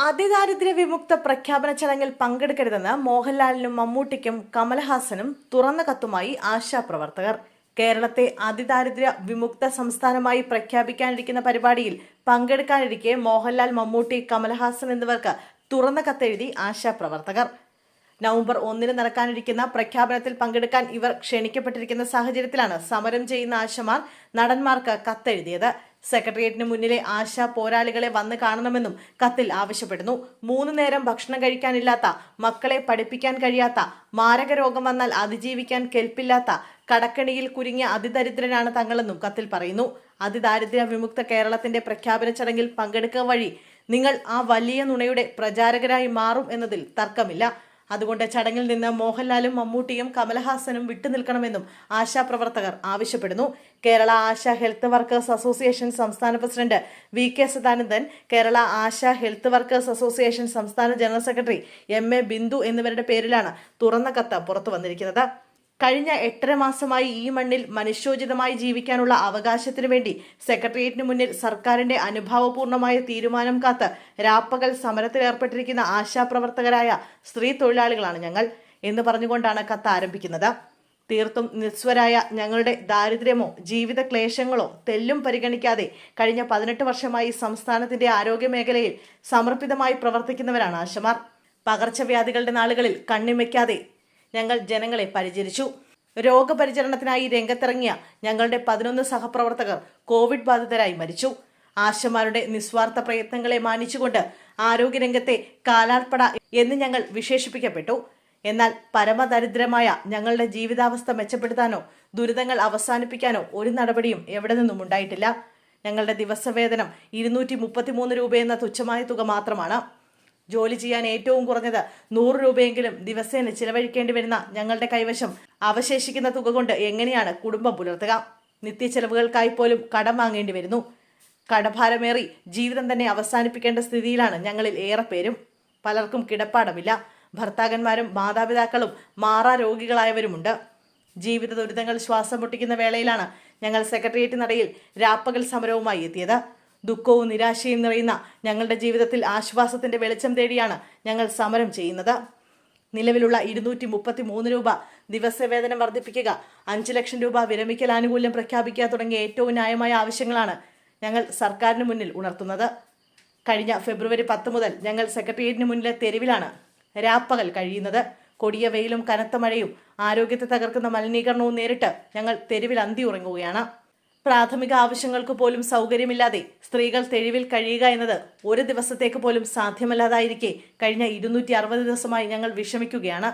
അതിദാരിദ്ര്യ വിമുക്ത പ്രഖ്യാപന ചടങ്ങിൽ പങ്കെടുക്കരുതെന്ന് മോഹൻലാലിനും മമ്മൂട്ടിക്കും കമൽഹാസനും തുറന്ന കത്തുമായി ആശാപ്രവർത്തകർ കേരളത്തെ അതിദാരിദ്ര്യ വിമുക്ത സംസ്ഥാനമായി പ്രഖ്യാപിക്കാനിരിക്കുന്ന പരിപാടിയിൽ പങ്കെടുക്കാനിരിക്കെ മോഹൻലാൽ മമ്മൂട്ടി കമൽഹാസൻ എന്നിവർക്ക് തുറന്ന കത്തെഴുതി ആശാപ്രവർത്തകർ നവംബർ ഒന്നിന് നടക്കാനിരിക്കുന്ന പ്രഖ്യാപനത്തിൽ പങ്കെടുക്കാൻ ഇവർ ക്ഷണിക്കപ്പെട്ടിരിക്കുന്ന സാഹചര്യത്തിലാണ് സമരം ചെയ്യുന്ന ആശമാർ നടന്മാർക്ക് കത്തെഴുതിയത്. സെക്രട്ടേറിയറ്റിന് മുന്നിലെ ആശാ പോരാളികളെ വന്ന് കാണണമെന്നും കത്തിൽ ആവശ്യപ്പെടുന്നു. മൂന്നു നേരം ഭക്ഷണം കഴിക്കാനില്ലാത്ത മക്കളെ പഠിപ്പിക്കാൻ കഴിയാത്ത മാരക രോഗം വന്നാൽ അതിജീവിക്കാൻ കെൽപ്പില്ലാത്ത കടക്കണിയിൽ കുരുങ്ങിയ അതിദരിദ്രനാണ് തങ്ങളെന്നും കത്തിൽ പറയുന്നു. അതിദാരിദ്ര്യ വിമുക്ത കേരളത്തിന്റെ പ്രഖ്യാപന ചടങ്ങിൽ പങ്കെടുക്കുക വഴി നിങ്ങൾ ആ വലിയ നുണയുടെ പ്രചാരകരായി മാറും എന്നതിൽ തർക്കമില്ല. അതുകൊണ്ട് ചടങ്ങിൽ നിന്ന് മോഹൻലാലും മമ്മൂട്ടിയും കമലഹാസനും വിട്ടുനിൽക്കണമെന്നും ആശാപ്രവർത്തകർ ആവശ്യപ്പെടുന്നു. Kerala Asha health workers association സംസ്ഥാന president V K Sadanandan Kerala Asha health workers association സംസ്ഥാന general secretary M A Bindu എന്നിവരുടെ പേരിലാണ് തുറന്ന കത്ത് പുറത്തു വന്നിരിക്കുന്നത്. കഴിഞ്ഞ എട്ടര മാസമായി ഈ മണ്ണിൽ മനുഷ്യോചിതമായി ജീവിക്കാനുള്ള അവകാശത്തിനു വേണ്ടി സെക്രട്ടേറിയറ്റിന് മുന്നിൽ സർക്കാരിന്റെ അനുഭാവപൂർണമായ തീരുമാനം കാത്ത് രാപ്പകൽ സമരത്തിലേർപ്പെട്ടിരിക്കുന്ന ആശാപ്രവർത്തകരായ സ്ത്രീ തൊഴിലാളികളാണ് ഞങ്ങൾ എന്ന് പറഞ്ഞുകൊണ്ടാണ് കത്ത് ആരംഭിക്കുന്നത്. തീർത്തും നിസ്വരായ ഞങ്ങളുടെ ദാരിദ്ര്യമോ ജീവിത ക്ലേശങ്ങളോ തെല്ലും പരിഗണിക്കാതെ കഴിഞ്ഞ പതിനെട്ട് വർഷമായി സംസ്ഥാനത്തിന്റെ ആരോഗ്യ മേഖലയിൽ സമർപ്പിതമായി പ്രവർത്തിക്കുന്നവരാണ് ആശമാർ. പകർച്ചവ്യാധികളുടെ നാളുകളിൽ കണ്ണിമയ്ക്കാതെ ഞങ്ങൾ ജനങ്ങളെ പരിചരിച്ചു. രോഗപരിചരണത്തിനായി രംഗത്തിറങ്ങിയ ഞങ്ങളുടെ പതിനൊന്ന് സഹപ്രവർത്തകർ കോവിഡ് ബാധിതരായി മരിച്ചു. ആശമാരുടെ നിസ്വാർത്ഥ പ്രയത്നങ്ങളെ മാനിച്ചുകൊണ്ട് ആരോഗ്യരംഗത്തെ കാലാർപ്പട എന്ന് ഞങ്ങൾ വിശേഷിപ്പിക്കപ്പെട്ടു. എന്നാൽ പരമദരിദ്രമായ ഞങ്ങളുടെ ജീവിതാവസ്ഥ മെച്ചപ്പെടുത്താനോ ദുരിതങ്ങൾ അവസാനിപ്പിക്കാനോ ഒരു നടപടിയും എവിടെ നിന്നും ഉണ്ടായിട്ടില്ല. ഞങ്ങളുടെ ദിവസവേതനം ഇരുന്നൂറ്റി മുപ്പത്തിമൂന്ന് രൂപയെന്ന തുച്ഛമായ തുക മാത്രമാണ്. ജോലി ചെയ്യാൻ ഏറ്റവും കുറഞ്ഞത് നൂറ് രൂപയെങ്കിലും ദിവസേന ചിലവഴിക്കേണ്ടി വരുന്ന ഞങ്ങളുടെ കൈവശം അവശേഷിക്കുന്ന തുക കൊണ്ട് എങ്ങനെയാണ് കുടുംബം പുലർത്തുക? നിത്യച്ചെലവുകൾക്കായി പോലും കടം വാങ്ങേണ്ടി വരുന്നു. കടഭാരമേറി ജീവിതം തന്നെ അവസാനിപ്പിക്കേണ്ട സ്ഥിതിയിലാണ് ഞങ്ങളിൽ ഏറെ പേരും പലർക്കും കിടപ്പാടമില്ല. ഭർത്താക്കന്മാരും മാതാപിതാക്കളും മാറാ രോഗികളായവരുമുണ്ട്. ജീവിത ദുരിതങ്ങൾ ശ്വാസം പൊട്ടിക്കുന്ന വേളയിലാണ് ഞങ്ങൾ സെക്രട്ടേറിയറ്റ് നടയിൽ രാപ്പകൽ സമരവുമായി എത്തിയത്. ദുഃഖവും നിരാശയും നിറയുന്ന ഞങ്ങളുടെ ജീവിതത്തിൽ ആശ്വാസത്തിന്റെ വെളിച്ചം തേടിയാണ് ഞങ്ങൾ സമരം ചെയ്യുന്നത്. നിലവിലുള്ള ഇരുന്നൂറ്റി മുപ്പത്തി മൂന്ന് രൂപ ദിവസവേതനം വർദ്ധിപ്പിക്കുക അഞ്ച് ലക്ഷം രൂപ വിരമിക്കൽ ആനുകൂല്യം പ്രഖ്യാപിക്കുക തുടങ്ങിയ ഏറ്റവും ന്യായമായ ആവശ്യങ്ങളാണ് ഞങ്ങൾ സർക്കാരിന് മുന്നിൽ ഉണർത്തുന്നത്. കഴിഞ്ഞ ഫെബ്രുവരി പത്ത് മുതൽ ഞങ്ങൾ സെക്രട്ടേറിയറ്റിന് മുന്നിലെ തെരുവിലാണ് രാപ്പകൽ കഴിയുന്നത്. കൊടിയ വെയിലും കനത്ത മഴയും ആരോഗ്യത്തെ തകർക്കുന്ന മലിനീകരണവും നേരിട്ട് ഞങ്ങൾ തെരുവിൽ അന്തി ഉറങ്ങുകയാണ്. പ്രാഥമിക ആവശ്യങ്ങൾക്ക് പോലും സൗകര്യമില്ലാതെ സ്ത്രീകൾ തെരുവിൽ കഴിയുക എന്നത് ഒരു ദിവസത്തേക്ക് പോലും സാധ്യമല്ലാതായിരിക്കെ. കഴിഞ്ഞ ഇരുന്നൂറ്റി അറുപത് ദിവസമായി ഞങ്ങൾ വിഷമിക്കുകയാണ്.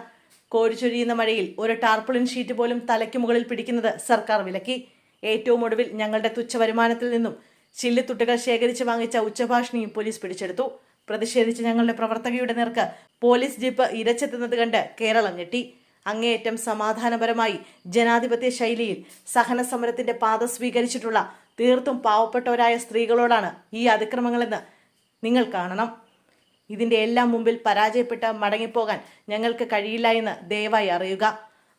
കോരിച്ചൊരിയുന്ന മഴയിൽ ഒരു ടാർപ്പിളിൻ ഷീറ്റ് പോലും തലയ്ക്ക് മുകളിൽ പിടിക്കുന്നത് സർക്കാർ വിലക്കി. ഏറ്റവും ഒടുവിൽ ഞങ്ങളുടെ തുച്ഛ വരുമാനത്തിൽ നിന്നും ചില്ലിത്തുട്ടുകൾ ശേഖരിച്ച് വാങ്ങിച്ച ഉച്ചഭാഷിണിയും പോലീസ് പിടിച്ചെടുത്തു. പ്രതിഷേധിച്ച് ഞങ്ങളുടെ പ്രവർത്തകയുടെ നേർക്ക് പോലീസ് ജീപ്പ് ഇരച്ചെത്തുന്നത് കണ്ട് കേരളം ഞെട്ടി. അങ്ങേയറ്റം സമാധാനപരമായി ജനാധിപത്യ ശൈലിയിൽ സഹന സമരത്തിന്റെ പാത സ്വീകരിച്ചിട്ടുള്ള തീർത്തും പാവപ്പെട്ടവരായ സ്ത്രീകളോടാണ് ഈ അതിക്രമങ്ങളെന്ന് നിങ്ങൾ കാണണം. ഇതിന്റെ എല്ലാം മുമ്പിൽ പരാജയപ്പെട്ട് മടങ്ങിപ്പോകാൻ ഞങ്ങൾക്ക് കഴിയില്ല എന്ന് ദയവായി അറിയുക.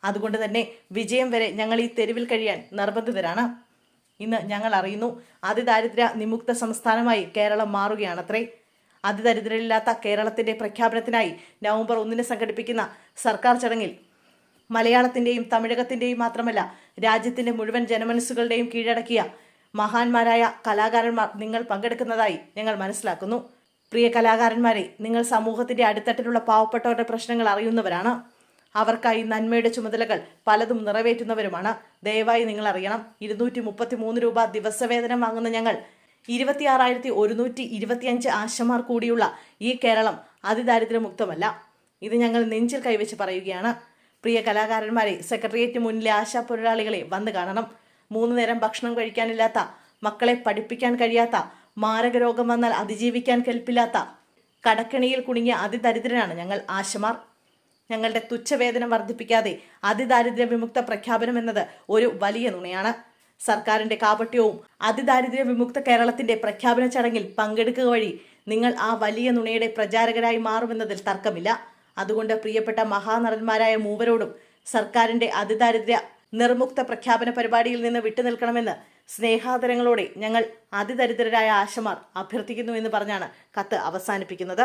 അതുകൊണ്ട് തന്നെ വിജയം വരെ ഞങ്ങൾ ഈ തെരുവിൽ കഴിയാൻ നിർബന്ധിതരാണ്. ഇന്ന് ഞങ്ങൾ അറിയുന്നു അതിദാരിദ്ര്യ നിമുക്ത സംസ്ഥാനമായി കേരളം മാറുകയാണത്രേ. അതിദരിദ്രരില്ലാത്ത കേരളത്തിന്റെ പ്രഖ്യാപനത്തിനായി നവംബർ ഒന്നിന് സംഘടിപ്പിക്കുന്ന സർക്കാർ ചടങ്ങിൽ മലയാളത്തിന്റെയും തമിഴകത്തിന്റെയും മാത്രമല്ല രാജ്യത്തിന്റെ മുഴുവൻ ജനമനസ്സുകളുടെയും കീഴടക്കിയ മഹാന്മാരായ കലാകാരന്മാർ നിങ്ങൾ പങ്കെടുക്കുന്നതായി ഞങ്ങൾ മനസ്സിലാക്കുന്നു. പ്രിയ കലാകാരന്മാരെ നിങ്ങൾ സമൂഹത്തിന്റെ അടിത്തട്ടിലുള്ള പാവപ്പെട്ടവരുടെ പ്രശ്നങ്ങൾ അറിയുന്നവരാണ്. അവർക്കായി നന്മയുടെ ചുമതലകൾ പലതും നിറവേറ്റുന്നവരുമാണ്. ദയവായി നിങ്ങൾ അറിയണം ഇരുന്നൂറ്റി മുപ്പത്തി മൂന്ന് രൂപ ദിവസവേതനം വാങ്ങുന്ന ഞങ്ങൾ ഇരുപത്തിയാറായിരത്തി ഒരുന്നൂറ്റി ഇരുപത്തിയഞ്ച് ആശമാർ കൂടിയുള്ള ഈ കേരളം അതിദാരിദ്ര്യമുക്തമല്ല. ഇത് ഞങ്ങൾ നെഞ്ചിൽ കൈവച്ച് പറയുകയാണ്. പ്രിയ കലാകാരന്മാരെ സെക്രട്ടേറിയറ്റ് മുന്നിലെ ആശാ തൊഴിലാളികളെ വന്ന് കാണണം. മൂന്ന് നേരം ഭക്ഷണം കഴിക്കാനില്ലാത്ത മക്കളെ പഠിപ്പിക്കാൻ കഴിയാത്ത മാരക രോഗം വന്നാൽ അതിജീവിക്കാൻ കെൽപ്പില്ലാത്ത കടക്കണിയിൽ കുടുങ്ങിയ അതിദരിദ്രനാണ് ഞങ്ങൾ ആശമാർ. ഞങ്ങളുടെ തുച്ഛവേതനം വർദ്ധിപ്പിക്കാതെ അതിദാരിദ്ര്യ വിമുക്ത പ്രഖ്യാപനം എന്നത് ഒരു വലിയ നുണയാണ്. സർക്കാരിന്റെ കാപട്യവും അതിദാരിദ്ര്യ വിമുക്ത കേരളത്തിന്റെ പ്രഖ്യാപന ചടങ്ങിൽ പങ്കെടുക്കുക വഴി നിങ്ങൾ ആ വലിയ നുണയുടെ പ്രചാരകരായി മാറുമെന്നതിൽ തർക്കമില്ല. അതുകൊണ്ട് പ്രിയപ്പെട്ട മഹാനടന്മാരായ മൂവരോടും സർക്കാരിന്റെ അതിദാരിദ്ര്യ നിർമുക്ത പ്രഖ്യാപന പരിപാടിയിൽ നിന്ന് വിട്ടുനിൽക്കണമെന്ന് സ്നേഹാദരങ്ങളോടെ ഞങ്ങൾ അതിദരിദ്രരായ ആശമാർ അഭ്യർത്ഥിക്കുന്നു എന്ന് പറഞ്ഞാണ് കത്ത് അവസാനിപ്പിക്കുന്നത്